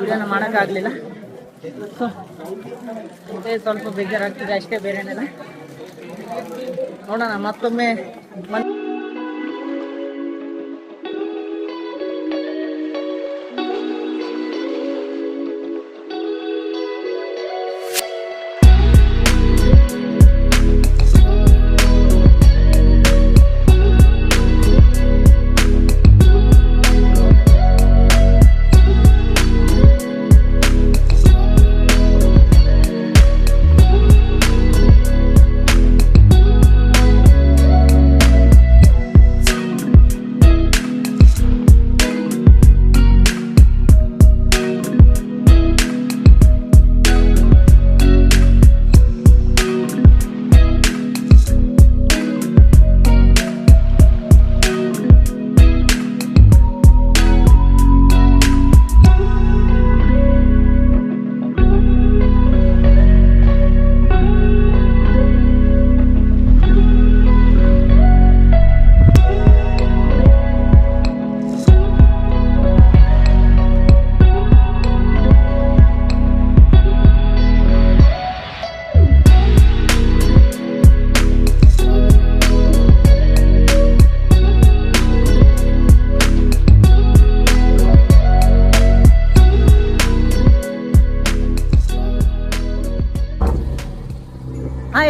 ವಿಡಿಯೋನ ಮಾಡೋಕ್ಕಾಗಲಿಲ್ಲ. ಸೊ ಅದೇ ಸ್ವಲ್ಪ ಬೇಜಾರಾಗ್ತಿದೆ ಅಷ್ಟೇ ಬೇರೆನೆಲ್ಲ. ನೋಡೋಣ ಮತ್ತೊಮ್ಮೆ ಮನ್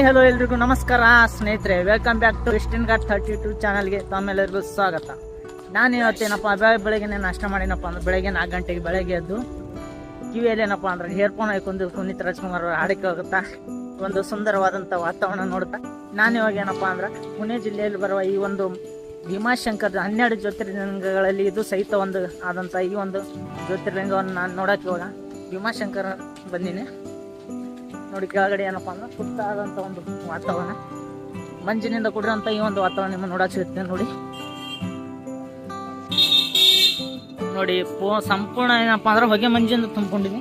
ಹಲೋ ಎಲ್ರಿಗೂ ನಮಸ್ಕಾರ ಸ್ನೇಹಿತರೆ welcome back to Western Ghat thirty two ಚಾನಲ್ಗೆ ತಮ್ಮೆಲ್ಲರಿಗೂ ಸ್ವಾಗತ. ನಾನು ಇವತ್ತೇನಪ್ಪ ಬೆಳಗ್ಗೆ ಬೆಳಗ್ಗೆ ನಾಷ್ಟ ಮಾಡಿನಪ್ಪ ಅಂದ್ರೆ ಬೆಳಗ್ಗೆ ನಾಲ್ಕು ಗಂಟೆಗೆ ಬೆಳಗ್ಗೆ ಎದ್ದು ಕಿವಿಯಲ್ಲಿ ಏನಪ್ಪ ಅಂದ್ರೆ ಹೇರ್ಫೋನ್ ಹಾಕೊಂಡು ಪುನೀತ್ ರಾಜ್ಕುಮಾರ್ ಅವರು ಹಾಡಿಕೆ ಹೋಗುತ್ತಾ? ಒಂದು ಸುಂದರವಾದಂಥ ವಾತಾವರಣ ನೋಡ್ತಾ ನಾನು ಇವಾಗ ಏನಪ್ಪ ಅಂದ್ರೆ ಪುಣೆ ಜಿಲ್ಲೆಯಲ್ಲಿ ಬರುವ ಈ ಒಂದು ಭೀಮಾಶಂಕರದ ಹನ್ನೆರಡು ಜ್ಯೋತಿರ್ಲಿಂಗಗಳಲ್ಲಿ ಇದು ಸಹಿತ ಒಂದು ಆದಂಥ ಈ ಒಂದು ಜ್ಯೋತಿರ್ಲಿಂಗವನ್ನು ನಾನು ನೋಡೋಕೆ ಇವಾಗ ಭೀಮಾಶಂಕರ ಬಂದೀನಿ. ನೋಡಿ, ಕೆಳಗಡೆ ಏನಪ್ಪ ಅಂದ್ರೆ ಆದಂತ ಒಂದು ವಾತಾವರಣ. ಮಂಜಿನಿಂದ ಕೂಡಿರೋಂಥ ಈ ಒಂದು ವಾತಾವರಣ ನಿಮ್ಮ ನೋಡಕ್ ಸಿಗುತ್ತೆ ನೋಡಿ. ನೋಡಿ, ಪೋ ಸಂಪೂರ್ಣ ಏನಪ್ಪಾ ಅಂದ್ರೆ ಹೊಗೆ ಮಂಜಿಂದ ತುಂಬಿಕೊಂಡಿದೆ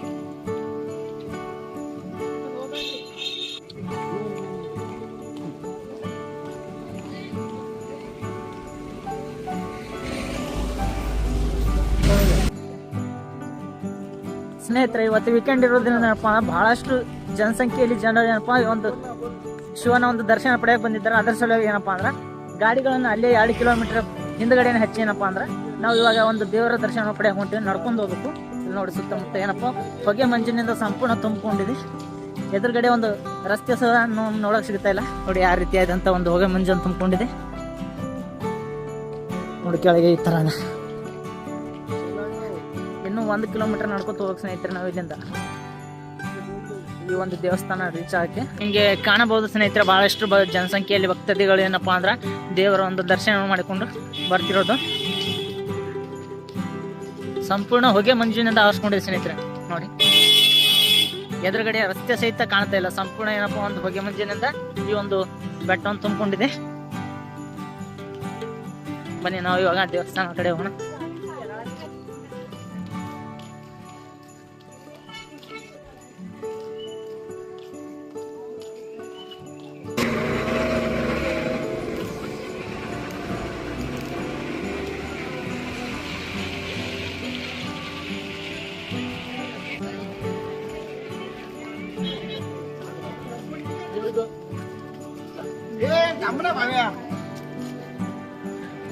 ಸ್ನೇಹಿತರೆ, ಇವತ್ತು ವೀಕೆಂಡ್ ಇರೋದ್ರಿಂದ ಏನಪ್ಪಾ ಅಂದ್ರೆ ಬಹಳಷ್ಟು ಜನಸಂಖ್ಯೆಯಲ್ಲಿ ಜನರು ಏನಪ್ಪ ಒಂದು ಶಿವನ ಒಂದು ದರ್ಶನ ಪಡೆಯಕ್ಕೆ ಬಂದಿದ್ದಾರೆ. ಅದರ ಸಲುವಾಗಿ ಏನಪ್ಪ ಅಂದ್ರೆ, ಗಾಡಿಗಳನ್ನು ಅಲ್ಲೇ ಎರಡು ಕಿಲೋಮೀಟರ್ ಹಿಂದ್ಗಡೆನೆ ಹೆಚ್ಚು ಏನಪ್ಪ ಅಂದ್ರೆ, ನಾವು ಇವಾಗ ಒಂದು ದೇವರ ದರ್ಶನ ಪಡೆಯಕ್ಕೆ ಹೊಂಟಿವಿ, ನಡ್ಕೊಂಡು ಹೋಗ್ಬೇಕು. ಇಲ್ಲಿ ನೋಡಿ ಸುತ್ತಮುತ್ತ ಏನಪ್ಪ, ಹೊಗೆ ಮಂಜಿನಿಂದ ಸಂಪೂರ್ಣ ತುಂಬಿಕೊಂಡಿದೆ ಎದುರುಗಡೆ ಒಂದು ರಸ್ತೆ ಸಹ ನೋಡಕ್ ಸಿಗ್ತಾ ಇಲ್ಲ. ನೋಡಿ ಯಾವ ರೀತಿಯಾದಂಥ ಒಂದು ಹೊಗೆ ಮಂಜನ್ನು ತುಂಬಿಕೊಂಡಿದೆ. ನೋಡಿ ಕೆಳಗೆ ಈ ಥರನ ಇನ್ನೂ ಒಂದು ಕಿಲೋಮೀಟರ್ ನಡ್ಕೊತ ಹೋಗಕ್ ಸ್ನೇಹಿತರೆ ನಾವು ಇಲ್ಲಿಂದ ಈ ಒಂದು ದೇವಸ್ಥಾನ ರೀಚ್ ಆಗಿ ಹಿಂಗೆ ಕಾಣಬಹುದು ಸ್ನೇಹಿತರೆ, ಬಹಳಷ್ಟು ಜನಸಂಖ್ಯೆಯಲ್ಲಿ ಭಕ್ತಾದಿಗಳು ಏನಪ್ಪಾ ಅಂದ್ರೆ ದೇವರ ಒಂದು ದರ್ಶನ ಮಾಡಿಕೊಂಡು ಬರ್ತಿರೋದು. ಸಂಪೂರ್ಣ ಹೊಗೆ ಮಂಜಿನಿಂದ ಆವರಿಸ್ಕೊಂಡಿದೆ ಸ್ನೇಹಿತರೆ, ನೋಡಿ. ಎದುರುಗಡೆ ರಸ್ತೆ ಸಹಿತ ಕಾಣ್ತಾ ಇಲ್ಲ. ಸಂಪೂರ್ಣ ಏನಪ್ಪಾ ಒಂದು ಹೊಗೆ ಮಂಜಿನಿಂದ ಈ ಒಂದು ಬೆಟ್ಟವನ್ನು ತುಂಬಿಕೊಂಡಿದೆ. ಬನ್ನಿ, ನಾವು ಇವಾಗ ದೇವಸ್ಥಾನ ಕಡೆ ಹೋಗೋಣ.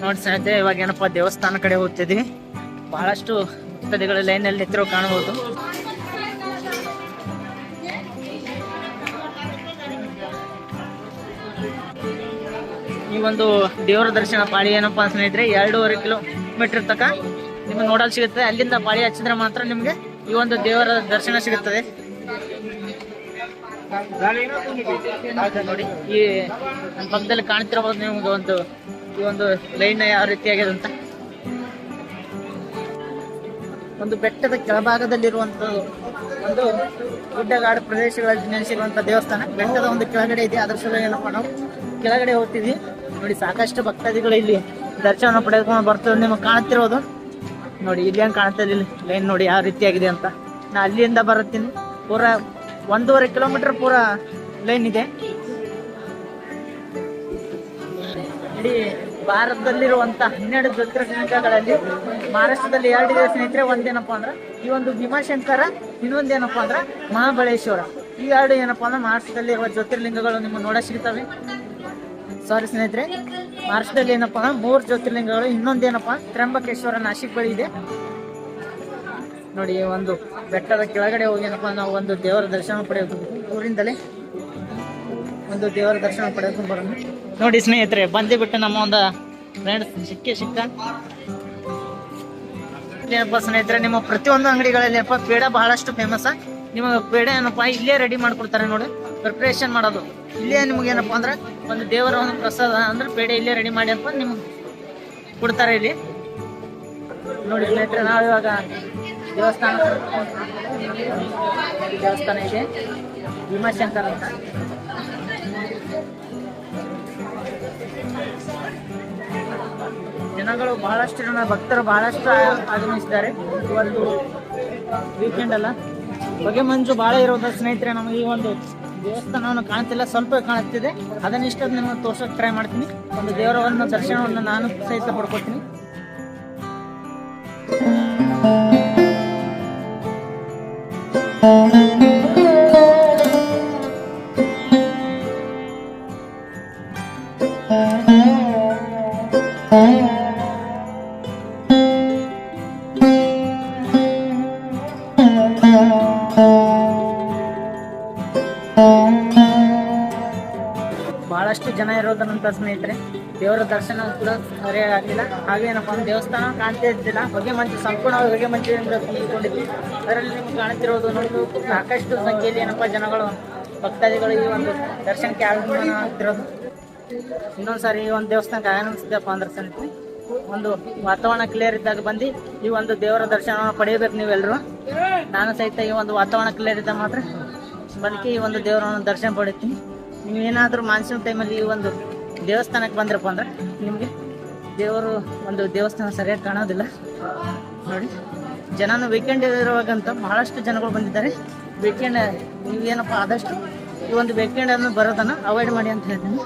ನೋಡಿ ಸ್ನೇಹಿತರೆ, ಇವಾಗ ಏನಪ್ಪ ದೇವಸ್ಥಾನ ಕಡೆ ಹೋಗ್ತಿದ್ವಿ. ಬಹಳಷ್ಟು ಭಕ್ತಿಗಳು ಲೈನ್ ಅಲ್ಲಿ ನಿಂತಿರೋ ಕಾಣಬಹುದು. ಈ ಒಂದು ದೇವರ ದರ್ಶನ ಪಾಳಿ ಏನಪ್ಪಾ ಅಂತ ಸ್ನೇಹಿತರೆ, ಎರಡೂವರೆ ಕಿಲೋಮೀಟರ್ ತನಕ ನಿಮ್ಗೆ ನೋಡಲ್ ಸಿಗುತ್ತೆ. ಅಲ್ಲಿಂದ ಪಾಳಿ ಹಚ್ಚಿದ್ರೆ ಮಾತ್ರ ನಿಮ್ಗೆ ಈ ಒಂದು ದೇವರ ದರ್ಶನ ಸಿಗುತ್ತದೆ. ನೋಡಿ, ಈ ನನ್ನ ಪಕ್ಕದಲ್ಲಿ ಕಾಣ್ತಿರಬಹುದು ನಿಮ್ಗೆ ಒಂದು ಈ ಒಂದು ಲೈನ್ ಯಾವ ರೀತಿಯಾಗಿದೆ ಅಂತ. ಒಂದು ಬೆಟ್ಟದ ಕೆಳಭಾಗದಲ್ಲಿರುವಂತ ಒಂದು ಗುಡ್ಡಗಾಡು ಪ್ರದೇಶಗಳಲ್ಲಿ ನೆಲೆಸಿರುವಂತ ದೇವಸ್ಥಾನ. ಬೆಟ್ಟದ ಒಂದು ಕೆಳಗಡೆ ಇದೆ, ಅದರ ಸಲುವಾಗಿ ಏನಪ್ಪ ನಾವು ಕೆಳಗಡೆ ಹೋಗ್ತಿದ್ವಿ. ನೋಡಿ, ಸಾಕಷ್ಟು ಭಕ್ತಾದಿಗಳು ಇಲ್ಲಿ ದರ್ಶನ ಪಡೆದುಕೊಂಡು ಬರ್ತದೆ ನಿಮಗೆ ಕಾಣ್ತಿರೋದು ನೋಡಿ, ಇಲ್ಲಿ ಏನು ಕಾಣ್ತಾ ಇಲ್ಲಿ ಲೈನ್ ನೋಡಿ ಯಾವ ರೀತಿಯಾಗಿದೆ ಅಂತ. ನಾ ಅಲ್ಲಿಂದ ಬರುತ್ತೀನಿ. ಪೂರ ಒಂದೂವರೆ ಕಿಲೋಮೀಟರ್ ಪೂರ ಲೈನ್ ಇದೆ. ಇಡೀ ಭಾರತದಲ್ಲಿರುವಂತಹ ಹನ್ನೆರಡು ಜ್ಯೋತಿರ್ಲಿಂಗಗಳಲ್ಲಿ ಮಹಾರಾಷ್ಟ್ರದಲ್ಲಿ ಎರಡಿದೆ ಸ್ನೇಹಿತರೆ, ಒಂದೇನಪ್ಪ ಅಂದ್ರೆ ಈ ಒಂದು ಭೀಮಾಶಂಕರ ಇನ್ನೊಂದೇನಪ್ಪ ಅಂದ್ರೆ ಮಹಾಬಳೇಶ್ವರ. ಈ ಎರಡು ಏನಪ್ಪ ಅಂದ್ರೆ ಮಹಾರಾಷ್ಟ್ರದಲ್ಲಿರುವ ಜ್ಯೋತಿರ್ಲಿಂಗಗಳು ನಿಮಗೆ ನೋಡ ಸಿಗ್ತವೆ. ಸಾರಿ ಸ್ನೇಹಿತರೆ, ಮಹಾರಾಷ್ಟ್ರದಲ್ಲಿ ಏನಪ್ಪಾ ಅಂದ್ರೆ ಮೂರು ಜ್ಯೋತಿರ್ಲಿಂಗಗಳು ಇನ್ನೊಂದೇನಪ್ಪ ತ್ರ್ಯಂಬಕೇಶ್ವರ ನಾಶಿಕ್ ಬಳಿ ಇದೆ. ನೋಡಿ, ಒಂದು ಬೆಟ್ಟದ ಕೆಳಗಡೆ ಹೋಗಿ ಏನಪ್ಪ ನಾವು ಒಂದು ದೇವರ ದರ್ಶನ ಪಡೆಯೋದು ಊರಿಂದಲೇ ಒಂದು ದೇವರ ದರ್ಶನ ಪಡೆಯೋದು ಬರೋಣ. ನೋಡಿ ಸ್ನೇಹಿತರೆ ಬಂದಿಬಿಟ್ಟು ನಮ್ಮ ಒಂದು ಫ್ರೆಂಡ್ಸ್ ಸಿಕ್ಕೇ ಸಿಕ್ಕ. ಏನಪ್ಪ ಸ್ನೇಹಿತರೆ, ನಿಮ್ಮ ಪ್ರತಿಯೊಂದು ಅಂಗಡಿಗಳಲ್ಲಿ ಏನಪ್ಪ, ಪೇಡ ಬಹಳಷ್ಟು ಫೇಮಸ್ ನಿಮಗೆ ಪೇಡ ಏನಪ್ಪ, ಇಲ್ಲೇ ರೆಡಿ ಮಾಡ್ಕೊಡ್ತಾರೆ ನೋಡಿ ಪ್ರಿಪ್ರೇಷನ್ ಮಾಡೋದು. ಇಲ್ಲೇ ನಿಮ್ಗೆ ಏನಪ್ಪ ಅಂದ್ರೆ, ಒಂದು ದೇವರ ಒಂದು ಪ್ರಸಾದ ಅಂದ್ರೆ ಪೇಡೆ ಇಲ್ಲೇ ರೆಡಿ ಮಾಡಿ ಅಂತ ನಿಮ್ಗೆ ಕೊಡ್ತಾರೆ ಇಲ್ಲಿ. ನೋಡಿ ಸ್ನೇಹಿತರೆ ನಾವು ಇವಾಗ ದೇವಸ್ಥಾನ ದೇವಸ್ಥಾನ ಇದೆ. ಭೀಮಾಶಂಕರ್ ಅಂತ. ಜನಗಳು ಬಹಳಷ್ಟು ಜನ ಭಕ್ತರು ಬಹಳಷ್ಟು ಆಗಮಿಸಿದ್ದಾರೆ. ಇವತ್ತು ವೀಕೆಂಡ್ ಅಲ್ಲ. ಹೊಗೆ ಮಂಜು ಬಹಳ ಇರೋದ ಸ್ನೇಹಿತರೆ, ನಮಗೆ ಈ ಒಂದು ದೇವಸ್ಥಾನವನ್ನು ಕಾಣ್ತಿಲ್ಲ, ಸ್ವಲ್ಪ ಕಾಣುತ್ತಿದೆ ಅದನ್ನ ಇಷ್ಟ ನಿಮಗೆ ತೋರ್ಸೋಕೆ ಟ್ರೈ ಮಾಡ್ತೀನಿ. ಒಂದು ದೇವರವನ್ನು ಒಂದು ದರ್ಶನವನ್ನು ನಾನು ಸಹಿತ ಪಡ್ಕೊತೀನಿ ಬಹಳಷ್ಟು ಜನ ಇರೋದನ್ನಂತ ಸ್ನೇಹಿತರೆ, ದೇವರ ದರ್ಶನ ಕೂಡ ಸರಿಯಾಗಿಲ್ಲ ಹಾಗೇನಪ್ಪ ಒಂದು ದೇವಸ್ಥಾನ ಕಾಣ್ತಾ ಇದ್ದಿಲ್ಲ. ಹೊಗೆ ಮಂಚು, ಸಂಪೂರ್ಣವಾಗಿ ಹೊಗೆ ಮಂಚಿನಿಂದ ತುಂಬಿಕೊಂಡಿದ್ವಿ ಅದರಲ್ಲಿ ನಿಮ್ಗೆ ಕಾಣ್ತಿರೋದು ನೋಡಿ ಸಾಕಷ್ಟು ಸಂಖ್ಯೆಯಲ್ಲಿ ಏನಪ್ಪ, ಜನಗಳು, ಭಕ್ತಾದಿಗಳು ಈ ಒಂದು ದರ್ಶನಕ್ಕೆ ಆಗಮನ ಆಗ್ತಿರೋದು ಇನ್ನೊಂದು ಸಾರಿ ಈ ಒಂದು ದೇವಸ್ಥಾನಕ್ಕೆ ಆಗಮಿಸಿದಪ್ಪ ಅಂದ್ರೆ ಸ್ನೇಹಿತರೆ, ಒಂದು ವಾತಾವರಣ ಕ್ಲಿಯರ್ ಇದ್ದಾಗ ಬಂದು ಈ ಒಂದು ದೇವರ ದರ್ಶನವನ್ನು ಪಡೆಯಬೇಕು ನೀವೆಲ್ಲರೂ ನಾನು ಸಹಿತ ಈ ಒಂದು ವಾತಾವರಣ ಕ್ಲಿಯರ್ ಇದ್ದಾಗ ಮಾತ್ರ ಬದುಕಿ ಈ ಒಂದು ದೇವರನ್ನು ದರ್ಶನ ಪಡಿತೀನಿ ನೀವು ಏನಾದರೂ ಮಾನ್ಸೂನ್ ಟೈಮಲ್ಲಿ ಈ ಒಂದು ದೇವಸ್ಥಾನಕ್ಕೆ ಬಂದ್ರಪ್ಪ ಅಂದ್ರೆ ನಿಮಗೆ ದೇವರು ಒಂದು ದೇವಸ್ಥಾನ ಸರಿಯಾಗಿ ಕಾಣೋದಿಲ್ಲ. ನೋಡಿ, ಜನನು ವೀಕೆಂಡ್ ಇರುವಾಗಂತ ಬಹಳಷ್ಟು ಜನಗಳು ಬಂದಿದ್ದಾರೆ. ವೀಕೆಂಡ್ ನೀವೇನಪ್ಪ ಆದಷ್ಟು ಈ ಒಂದು ವೀಕೆಂಡ್ ಅನ್ನು ಬರೋದನ್ನು ಅವಾಯ್ಡ್ ಮಾಡಿ ಅಂತ ಹೇಳ್ತೀನಿ.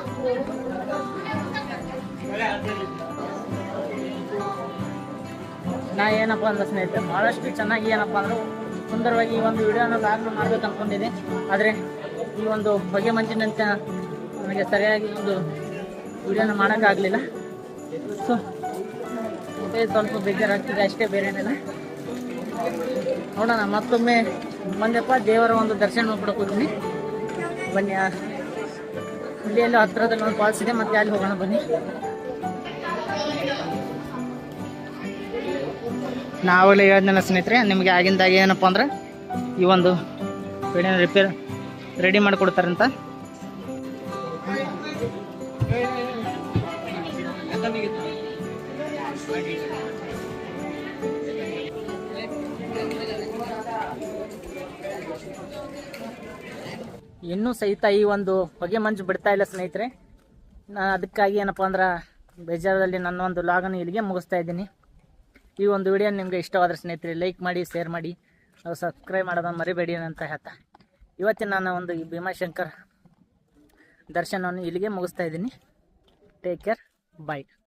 ನಾ ಏನಪ್ಪ ಅಂದ್ರೆ ಸ್ನೇಹಿತರೆ ಭಾಳಷ್ಟು ಚೆನ್ನಾಗಿ ಏನಪ್ಪ ಅಂದ್ರೆ ಸುಂದರವಾಗಿ ಈ ಒಂದು ವಿಡಿಯೋನ ಲಾಗ್ನ ಮಾಡ್ಬೇಕು ಅನ್ಕೊಂಡಿದ್ದೆ ಆದರೆ ಈ ಒಂದು ಹೊಗೆ ಮಂಜಿನಂತ ನನಗೆ ಸರಿಯಾಗಿ ಒಂದು ವಿಡಿಯೋನ ಮಾಡೋಕ್ಕಾಗಲಿಲ್ಲ. ಸೊ ಅದೇ ಸ್ವಲ್ಪ ಬೇಜಾರಾಗ್ತಿದೆ ಅಷ್ಟೇ ಬೇರೆ ಏನಿಲ್ಲ. ನೋಡೋಣ ಮತ್ತೊಮ್ಮೆ ಬಂದಪ್ಪ ದೇವರ ಒಂದು ದರ್ಶನ ಹೋಗ್ಬಿಡಕ್ಕೆ ಹೋಗ್ತೀನಿ. ಬನ್ನಿ ಆ, ಇಲ್ಲಿ ಎಲ್ಲೋ ಹತ್ರದಲ್ಲಿ ಒಂದು ಫಾಲ್ಸ್ ಇದೆ ಮತ್ತೆ ಅಲ್ಲಿ ಹೋಗೋಣ ಬನ್ನಿ. ನಾವೆಲ್ಲ ಹೇಳಿದ್ನಲ್ಲ ಸ್ನೇಹಿತರೆ ನಿಮಗೆ ಆಗಿಂದಾಗ ಏನಪ್ಪ ಅಂದ್ರೆ ಈ ಒಂದು ರಿಪೇರ್ ರೆಡಿ ಮಾಡಿಕೊಡ್ತಾರಂತ? ಇನ್ನೂ ಸಹಿತ ಈ ಒಂದು ಹೊಗೆ ಮಂಜು ಬಿಡ್ತಾ ಇಲ್ಲ ಸ್ನೇಹಿತರೆ. ನಾನು ಅದಕ್ಕಾಗಿ ಏನಪ್ಪ ಅಂದ್ರೆ ಬೇಜಾರದಲ್ಲಿ ನನ್ನ ಒಂದು ಲಾಗನ್ನು ಇಲ್ಲಿಗೆ ಮುಗಿಸ್ತಾ ಇದ್ದೀನಿ. ಈ ಒಂದು ವಿಡಿಯೋ ನಿಮಗೆ ಇಷ್ಟವಾದ ಸ್ನೇಹಿತರೆ ಲೈಕ್ ಮಾಡಿ ಶೇರ್ ಮಾಡಿ ಸಬ್ಸ್ಕ್ರೈಬ್ ಮಾಡೋದನ್ನು ಮರಿಬೇಡಿ ಅಂತ ಹೇಳ್ತಾ. ಇವತ್ತಿನ ನಾನು ಒಂದು ಈ ಭೀಮಾಶಂಕರ್ ದರ್ಶನವನ್ನು ಇಲ್ಲಿಗೆ ಮುಗಿಸ್ತಾ ಇದ್ದೀನಿ. Take care bye